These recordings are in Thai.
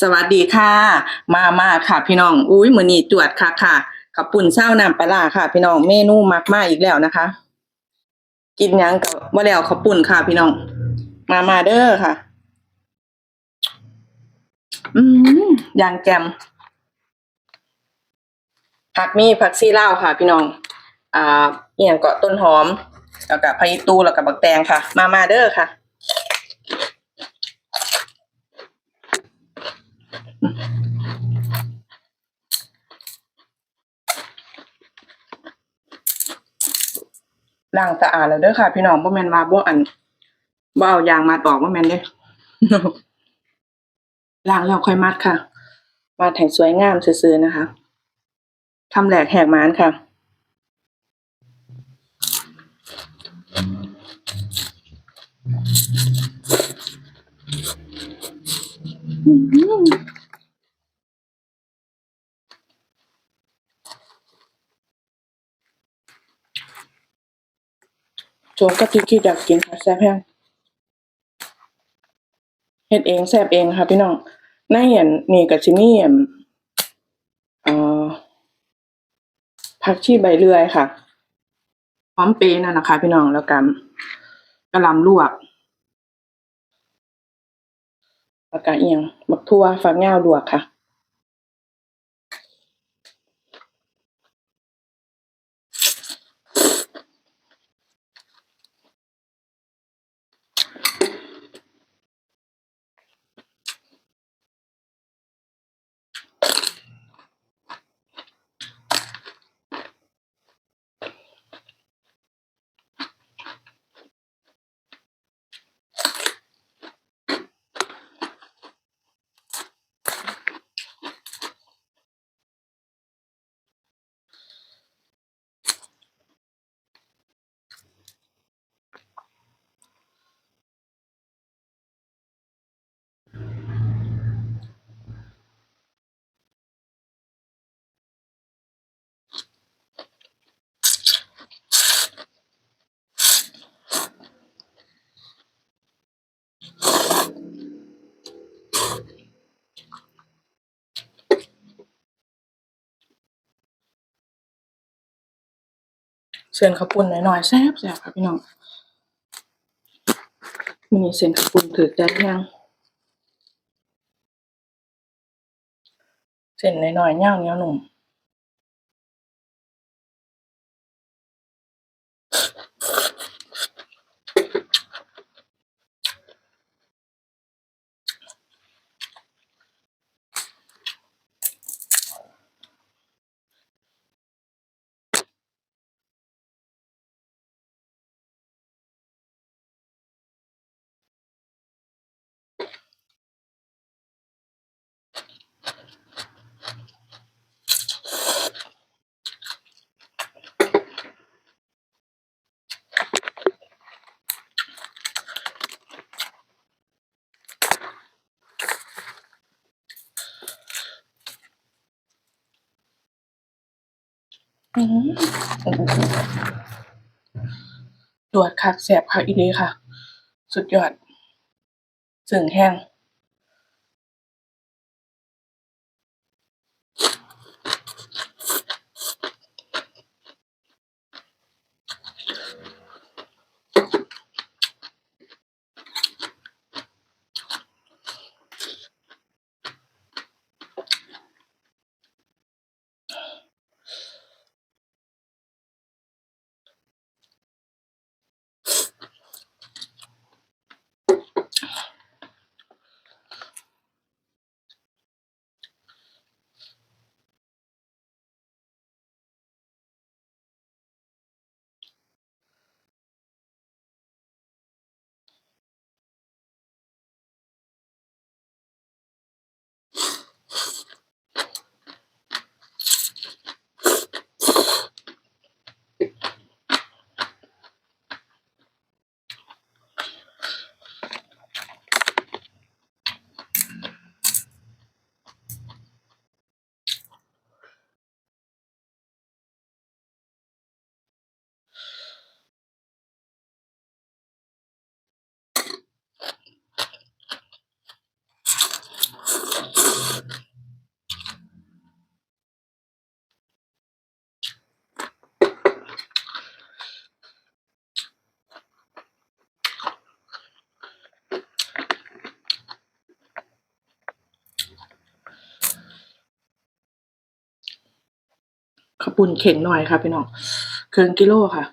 สวัสดีค่ะ มามาค่ะ พี่น้อง อุ้ยมือนี้จวดค่ะค่ะขับปุ่นเศร้าน้ำปลาค่ะ พี่น้องเมนูมักมากอีกแล้วนะคะ กินยังกับว่าแล้วขับปุ่นค่ะ พี่น้อง มามาเด้อค่ะ อืมยางแจมผักมีผักซีเลาค่ะ พี่น้อง อ่าเอียงเกาะต้นหอม แล้วก็พะยิตูแล้วก็บักแตงค่ะ มามาเด้อค่ะ ล้างสะอาดแล้วเด้อค่ะ พี่น้องบ่แม่นว่าบ่อันบ่เอายางมัดอกบ่แม่นเด้ล้างแล้วค่อยมัดค่ะมัดให้สวยงามซื่อๆนะคะทำแหลกแหกมานค่ะโจมกับที่คิดอยากกินค่ะแซ่บแห้งเฮ็ดเองแซ่บเองค่ะพี่น้องในอันนี่ก็สิมีอันเอ่อผักชีใบเลื่อยค่ะหอมเปรย์นั่นนะคะ พี่น้องแล้วกันกะลำลวกแล้วก็อียงบักทั่วฝักยาลวกค่ะ เส้นข้าวปุ้นหน่อยๆแซ่บแซ่บค่ะพี่น้องมีเส้นข้าวปุ้นถือใจยังเส้นน้อยๆย่างเหนียหนุ่ม ตรวจคักแสบคักอีดีค่ะ สุดยอด สึ่งแห้ง ปุ้นเข่งหน่อยค่ะพี่น้องครึ่งกิโลค่ะ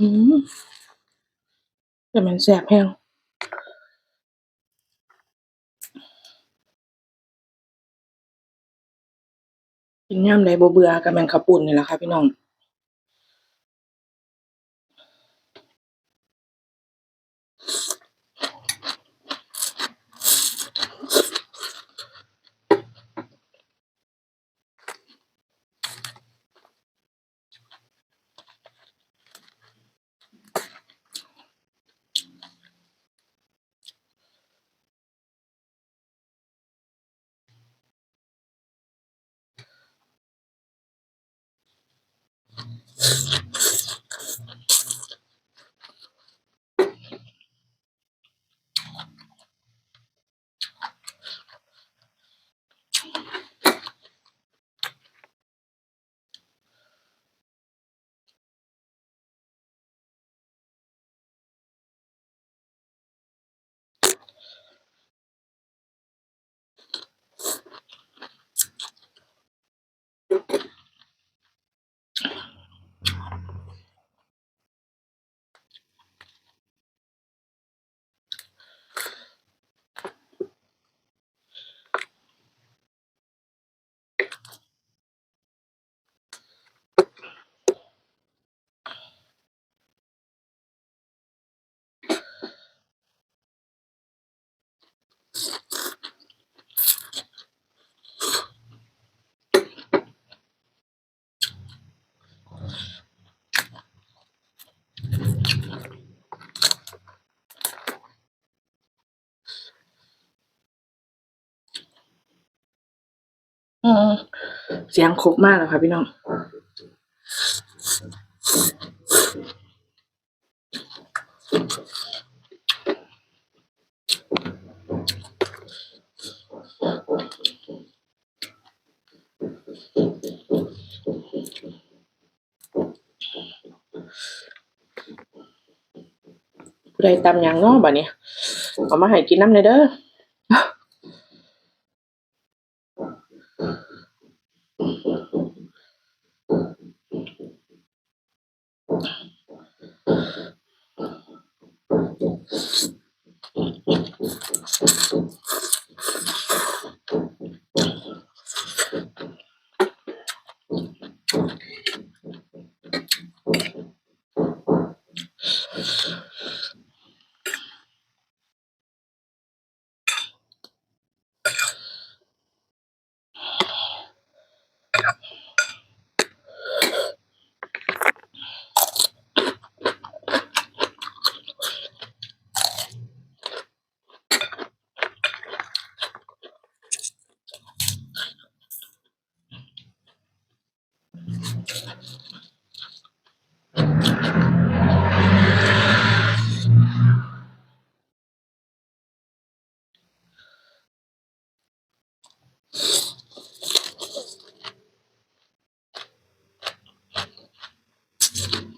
อืมแต่มันแสบแห้ง กินย่ำใดบ่เบื่อก็แมนข้าวปุ้นนี่แหละค่ะพี่น้อง อืมเสียงครบมากเลยค่ะพี่น้องผู้ใดตำยังเนาะบัดนี้เอามาให้กินน้ำเลยเด้อ Thank you.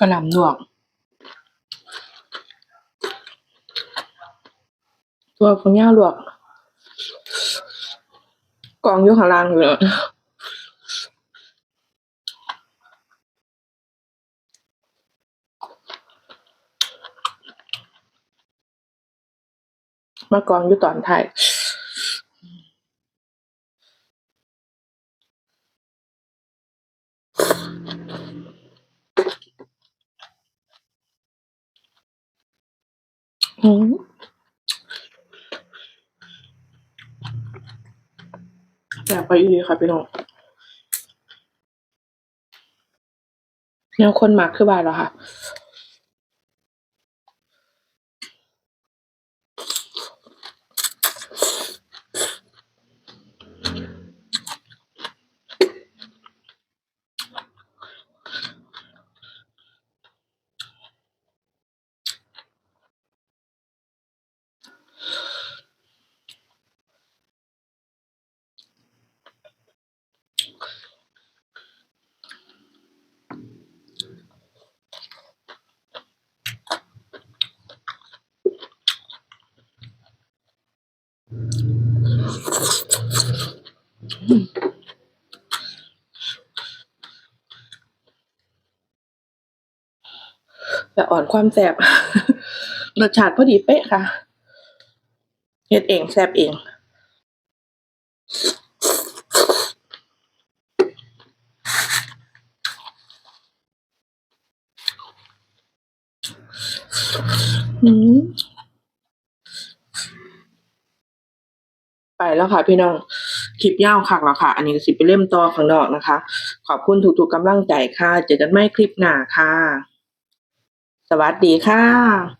กระหล่ำลวกตัวผักย่าลวกกองอยู่ข้างล่างอยู่เลยมากองอยู่ตอนไทาย อืมอยากไปอีกค่ะพี่น้องแนวคนมักคือบ้านเหรอคะ แต่อ่อนความแสบรสชาติพอดีเป๊ะค่ะเฮ็ดเองแซบเอง อืม ไปแล้วค่ะพี่น้อง คลิปยาวคักแล้วค่ะ อันนี้ก็สิไปเล่มต่อข้างนอกนะคะ ขอบคุณทุกๆกำลังใจค่ะ เจอกันใหม่คลิปหน้าค่ะ สวัสดีค่ะ